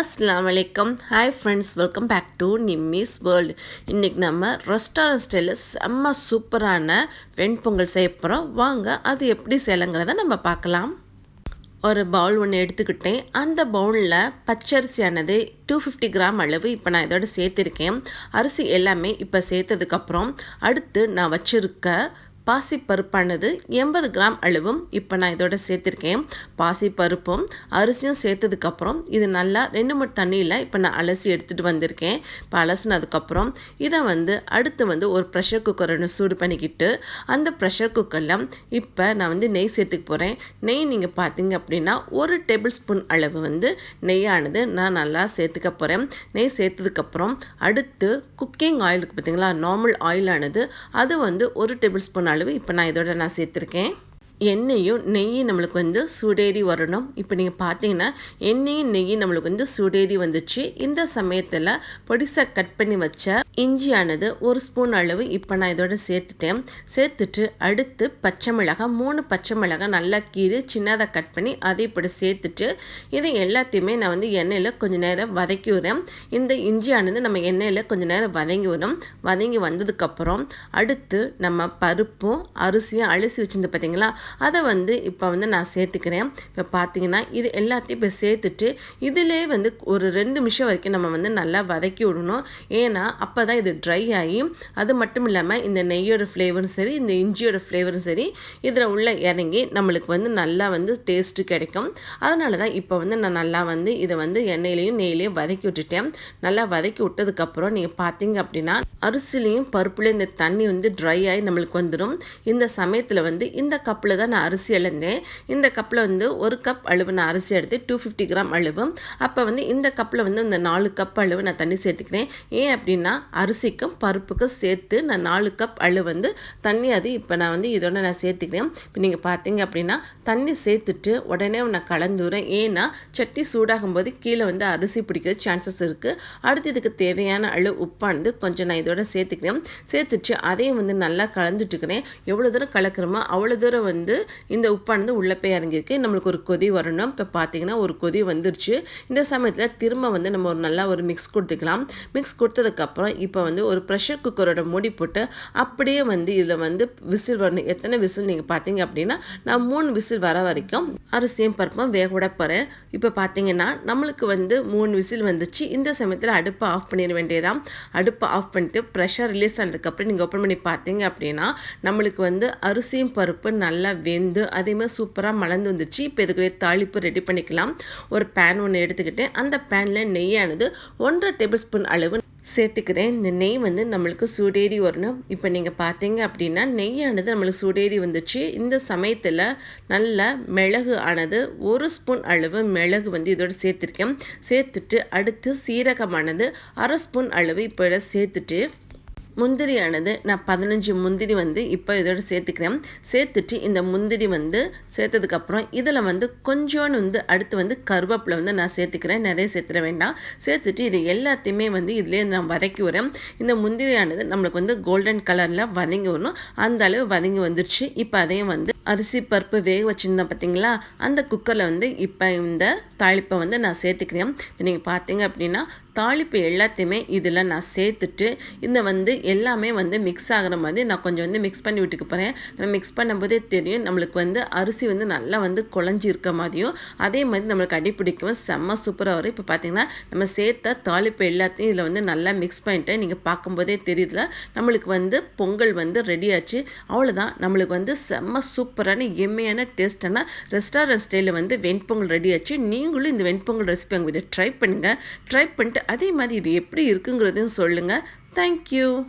அஸ்லாம் வலைக்கம் hi friends welcome back to Nimmi's world இன்றைக்கி நம்ம ரெஸ்டாரண்ட் ஸ்டைலில் செம்ம சூப்பரான வெண்பொங்கல் செய்ய போகிறோம் வாங்க அது எப்படி செய்யலைங்கிறத நம்ம பார்க்கலாம். ஒரு பவுல் ஒன்று எடுத்துக்கிட்டேன். அந்த பவுலில் பச்சரிசியானது டூ ஃபிஃப்டி கிராம் அளவு இப்போ நான் இதோட சேர்த்துருக்கேன். அரிசி எல்லாமே இப்போ சேர்த்ததுக்கப்புறம் அடுத்து நான் வச்சுருக்க பாசிப்பருப்பானது எண்பது கிராம் அளவும் இப்போ நான் இதோட சேர்த்துருக்கேன். பாசிப்பருப்பும் அரிசியும் சேர்த்ததுக்கப்புறம் இது நல்லா ரெண்டு மூணு தண்ணியில் இப்போ நான் அலசி எடுத்துகிட்டு வந்திருக்கேன். இப்போ அலசினதுக்கப்புறம் இதை வந்து அடுத்து வந்து ஒரு ப்ரெஷர் குக்கர் ஒன்று சூடு பண்ணிக்கிட்டு அந்த ப்ரெஷர் குக்கரில் இப்போ நான் வந்து நெய் சேர்த்துக்க போகிறேன் நெய் நீங்கள் பார்த்தீங்க அப்படின்னா ஒரு டேபிள் ஸ்பூன் அளவு வந்து நெய்யானது நான் நல்லா சேர்த்துக்க போகிறேன் நெய் சேர்த்ததுக்கப்புறம் அடுத்து குக்கிங் ஆயில் இருக்குது பார்த்தீங்களா நார்மல் ஆயிலானது அது வந்து ஒரு டேபிள் ஸ்பூன் அளவு இப்போ நான் இதோட நான் சேர்த்துருக்கேன். எண்ணெயும் நெய்யும் நம்மளுக்கு வந்து சூடேறி வரணும். இப்போ நீங்கள் பார்த்தீங்கன்னா எண்ணெயும் நெய்யும் நம்மளுக்கு வந்து சூடேறி வந்துச்சு. இந்த சமயத்தில் பொடிசை கட் பண்ணி வச்ச இஞ்சியானது ஒரு ஸ்பூன் அளவு இப்போ நான் இதோட சேர்த்துட்டேன். சேர்த்துட்டு அடுத்து பச்சை மிளகாய் மூணு பச்சை மிளகாய் நல்லா கீறி சின்னதாக கட் பண்ணி அதை இப்படி சேர்த்துட்டு இதை எல்லாத்தையுமே நான் வந்து எண்ணெயில் கொஞ்சம் நேரம் வதக்கி விடுறேன். இந்த இஞ்சியானது நம்ம எண்ணெயில் கொஞ்சம் நேரம் வதங்கி வரும் வதங்கி வந்ததுக்கப்புறம் அடுத்து நம்ம பருப்பும் அரிசியும் அலசி வச்சுருந்து பார்த்தீங்களா அதை வந்து இப்போ வந்து நான் சேர்த்துக்கிறேன். இப்போ பார்த்தீங்கன்னா இது எல்லாத்தையும் இப்போ சேர்த்துட்டு இதிலே வந்து ஒரு ரெண்டு நிமிஷம் வரைக்கும் நம்ம வந்து நல்லா வதக்கி விடணும். ஏன்னா அப்போ தான் இது ட்ரை ஆகி அது மட்டும் இல்லாமல் இந்த நெய்யோட ஃப்ளேவரும் சரி இந்த இஞ்சியோட ஃப்ளேவரும் சரி இதில் உள்ள இறங்கி நம்மளுக்கு வந்து நல்லா வந்து டேஸ்ட்டு கிடைக்கும். அதனால தான் இப்போ வந்து நான் நல்லா வந்து இதை வந்து எண்ணெயிலையும் நெய்லையும் வதக்கி விட்டுட்டேன். நல்லா வதக்கி விட்டதுக்கப்புறம் நீங்கள் பார்த்தீங்க அப்படின்னா அரிசிலையும் பருப்புலையும் இந்த தண்ணி வந்து ட்ரை ஆகி நம்மளுக்கு வந்துடும் இந்த சமயத்தில் வந்து இந்த கப்பில் தான் நான் அரிசி இழந்தேன் இந்த கப்பில் வந்து ஒரு கப் அளவு நான் அரிசி எடுத்து டூ ஃபிஃப்டி கிராம் அளவு. அப்போ வந்து இந்த கப்பில் வந்து இந்த நாலு கப் அளவு நான் தண்ணி சேர்த்துக்கிறேன். ஏன் அப்படின்னா அரிசிக்கும் பருப்புக்கும் சேர்த்து நான் நாலு கப் அளவு வந்து தண்ணி அது இப்போ நான் வந்து இதோட நான் சேர்த்துக்கிறேன். இப்போ நீங்கள் பார்த்தீங்க அப்படின்னா தண்ணி சேர்த்துட்டு உடனே நான் கலந்துடுறேன் ஏன்னா சட்டி சூடாகும் போது கீழே வந்து அரிசி பிடிக்கிற சான்சஸ் இருக்குது அடுத்து இதுக்கு தேவையான அளவு உப்பானது கொஞ்சம் நான் இதோட சேர்த்துக்கிறேன். சேர்த்துட்டு அதையும் வந்து நல்லா கலந்துட்டுக்கிறேன். எவ்வளோ தூரம் கலக்கிறோமோ அவ்வளோ தூரம் வந்து இந்த உப்பானது உள்ளே போய் இறங்கியிருக்கு. நம்மளுக்கு ஒரு கொதி வரணும். இப்போ பார்த்தீங்கன்னா ஒரு கொதி வந்துருச்சு. இந்த சமயத்தில் திரும்ப வந்து நம்ம ஒரு நல்லா ஒரு மிக்ஸ் கொடுத்துக்கலாம். மிக்ஸ் கொடுத்ததுக்கப்புறம் இப்போ வந்து ஒரு ப்ரெஷர் குக்கரோட மூடி போட்டு அப்படியே வந்து இதில் வந்து விசில் வரணும். எத்தனை விசில் நீங்கள் பார்த்தீங்க அப்படின்னா நான் மூணு விசில் வர வரைக்கும் அரிசியும் பருப்பும் வேக விட போகிறேன் இப்போ பார்த்தீங்கன்னா நம்மளுக்கு வந்து மூணு விசில் வந்துச்சு. இந்த சமயத்தில் அடுப்பை ஆஃப் பண்ணிட வேண்டியதான் அடுப்பை ஆஃப் பண்ணிட்டு ப்ரெஷர் ரிலீஸ் ஆனதுக்கப்புறம் நீங்கள் ஓப்பன் பண்ணி பார்த்தீங்க அப்படின்னா நம்மளுக்கு வந்து அரிசியும் பருப்பு நல்லா வெந்து அதேமாதிரி சூப்பராக மலர்ந்து வந்துச்சு இப்போ இதுக்குரிய தாளிப்பு ரெடி பண்ணிக்கலாம். ஒரு பேன் ஒன்று எடுத்துக்கிட்டு அந்த பேனில் நெய்யானது ஒன்றரை டேபிள் ஸ்பூன் அளவு சேர்த்துக்கிறேன். இந்த நெய் வந்து நம்மளுக்கு சூடேறி வரணும். இப்போ நீங்கள் பார்த்தீங்க அப்படின்னா நெய்யானது நம்மளுக்கு சூடேறி வந்துச்சு இந்த சமயத்தில் நல்ல மிளகு ஆனது ஒரு ஸ்பூன் அளவு மிளகு வந்து இதோட சேர்த்துருக்கேன். சேர்த்துட்டு அடுத்து சீரகமானது அரை ஸ்பூன் அளவு இப்போ இதை சேர்த்துட்டு முந்திரியானது நான் பதினஞ்சு முந்திரி வந்து இப்போ இதோட சேர்த்துக்கிறேன். சேர்த்துட்டு இந்த முந்திரி வந்து சேர்த்ததுக்கப்புறம் இதில் வந்து கொஞ்சோன்னு வந்து அடுத்து வந்து கருவேப்பிலை வந்து நான் சேர்த்துக்கிறேன். நிறைய சேர்த்துட வேண்டாம். சேர்த்துட்டு இது எல்லாத்தையுமே வந்து இதிலே நான் வதக்கி வரேன் இந்த முந்திரியானது நம்மளுக்கு வந்து கோல்டன் கலரில் வதங்கி வரணும். அந்த அளவு வதங்கி வந்துருச்சு. இப்போ அதையும் வந்து அரிசி பருப்பு வேக வச்சுருந்தேன் பார்த்தீங்களா? அந்த குக்கரில் வந்து இப்போ இந்த தாளிப்பை வந்து நான் சேர்த்துக்கிறேன். இப்போ நீங்கள் பார்த்தீங்க அப்படின்னா தாளிப்பு எல்லாத்தையுமே இதில் நான் சேர்த்துட்டு இந்த வந்து எல்லாமே வந்து மிக்ஸ் ஆகிற மாதிரி நான் கொஞ்சம் வந்து மிக்ஸ் பண்ணி விட்டுக்க போகிறேன் நம்ம மிக்ஸ் பண்ணும்போதே தெரியும் நம்மளுக்கு வந்து அரிசி வந்து நல்லா வந்து குழஞ்சி இருக்க மாதிரியும் அதே மாதிரி நம்மளுக்கு அடிப்பிடிக்கவும் செம்ம சூப்பராக வரும். இப்போ பார்த்தீங்கன்னா நம்ம சேர்த்த தாளிப்பு எல்லாத்தையும் இதில் வந்து நல்லா மிக்ஸ் பண்ணிட்டு நீங்கள் பார்க்கும்போதே தெரியுதுல நம்மளுக்கு வந்து பொங்கல் வந்து ரெடி ஆச்சு. அவ்வளோதான் நம்மளுக்கு வந்து செம்ம சூப்பரான எம்மையான டேஸ்டான ரெஸ்டாரண்ட் ஸ்டைலில் வந்து வெண்பொங்கல் ரெடி ஆச்சு. நீங்களும் இந்த வெண்பொங்கல் ரெசிபி அவங்க வீட்டை ட்ரை பண்ணுங்கள் ட்ரை பண்ணிட்டு அதே மாதிரி இது எப்படி இருக்குங்கிறதையும் சொல்லுங்கள் தேங்க்யூ